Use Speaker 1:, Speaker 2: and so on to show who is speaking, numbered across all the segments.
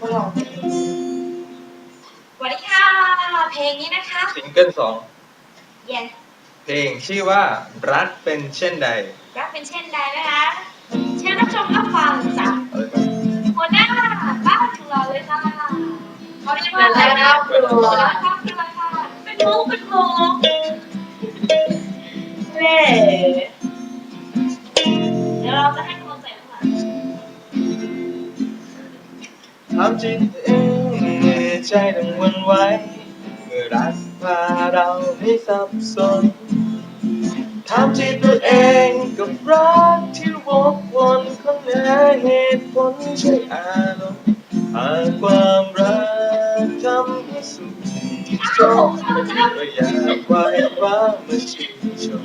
Speaker 1: ก็ลองเพลงสวัสดีค่ะ เพลงนี้นะคะ
Speaker 2: ซิงเกิลสอง
Speaker 1: Yes
Speaker 2: เพลงชื่อว่ารักเป็นเช่นใด
Speaker 1: รักเป็นเช่นใดนะคะเชิญรับชมรับฟังจาก
Speaker 2: เอาเลยครับ
Speaker 1: หัวหน้าบ้านของเราเลยค่ะเขาเรียกว่าอะไรนะ
Speaker 2: หัวหน้าครอบครัว
Speaker 1: หัวหน้าครอบครัวค่ะเป็นมุกเป็นมุกเล่เดี๋ยวเราจะให้กำลังใจข้างหลัง
Speaker 2: ถามจิตเองใจดังวันไหวเมื่อรักพาเราให้สับสนถามจิตตัวเองกับรักที่วกวนค้นหาเหตุผลใช่อารมณ์หากความรักทำให้สุขจบก็อยากไว้ว่ามาชื่นชม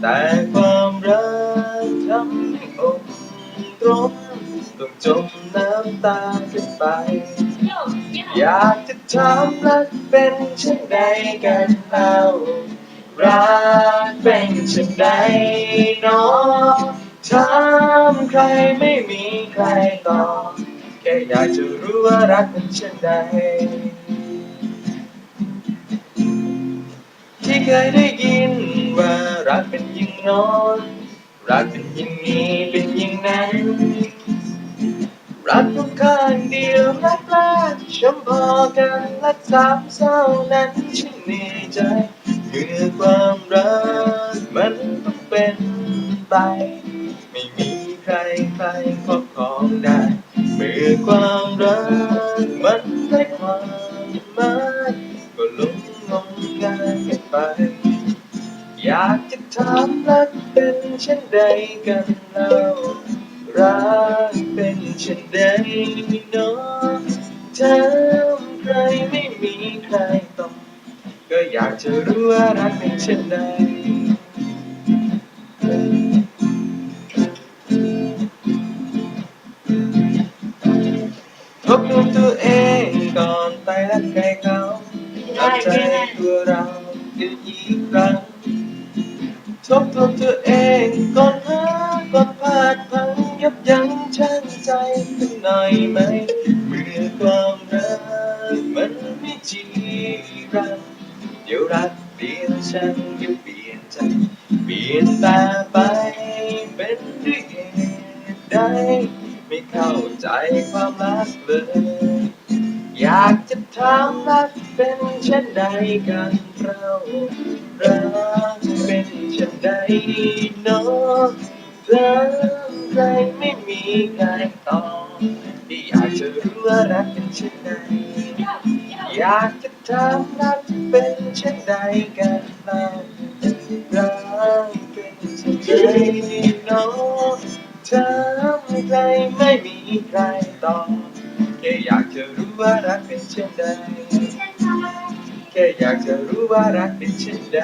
Speaker 2: แต่ความรักทำให้อกตรงต้องจมน้ำตา ไป อยากจะถามรักเป็นเช่นใดกันเล่ารักเป็นเช่นใดเนาะถามใครไม่มีใครตอบแค่อยากจะรู้ว่ารักเป็นเช่นใดที่เคยได้ยินว่ารักเป็นยิ่งนอนรักเป็นยิ่งนี้เป็นยิ่งนั้น กฉันพอกกันรักสามเศร้านั้นฉันเหนื่อยใจเมื่อความรักมันต้องเป็นไป ไม่มีใครใครครอบครองได้เมื่อความรักมันได้ความหมายก็ลงงมงายกันไป อยากจะถามรักเป็นเช่นใดกันเล่ารักเป็นเช่นใดเนาะถามใครไม่มีใครต้อบก็อยากจะรู้ว่ารักเป็นเช่นใดทบทวนตัวเองก่อนไปรักใครเขารักใจตัวเรากันอีกครั้งทบทวนตัวเองก่อนหาก่อนพลาดพังยับยั้งชั่งใจกันหน่อยไหมเมื่อความรักมันม่ จีรังเดี๋ยวรักเปลี่ยนฉันเดี๋ยวเปลี่ยนใจเปลี่ยนตาไปเป็นด้วยเหตุใดไม่เข้าใจความรักเลย อยากจะถามรักเป็นเช่นใดกันเรารักเป็นเช่นใดเนาะรักใครไม่มีใครตอบที่อยากจะรู้ว่ารักเป็นเช่นใด อยากจะถามรักเป็นเช่นใดกันเรารักเป็นเช่นใดเนาะถามใครไม่มีใครตอบแค่อยากจะรู้ว่ารักเป็นเช่นใด
Speaker 1: เช่นใด
Speaker 2: แค่อยากจะรู้ว่ารักเป็นเช่นใด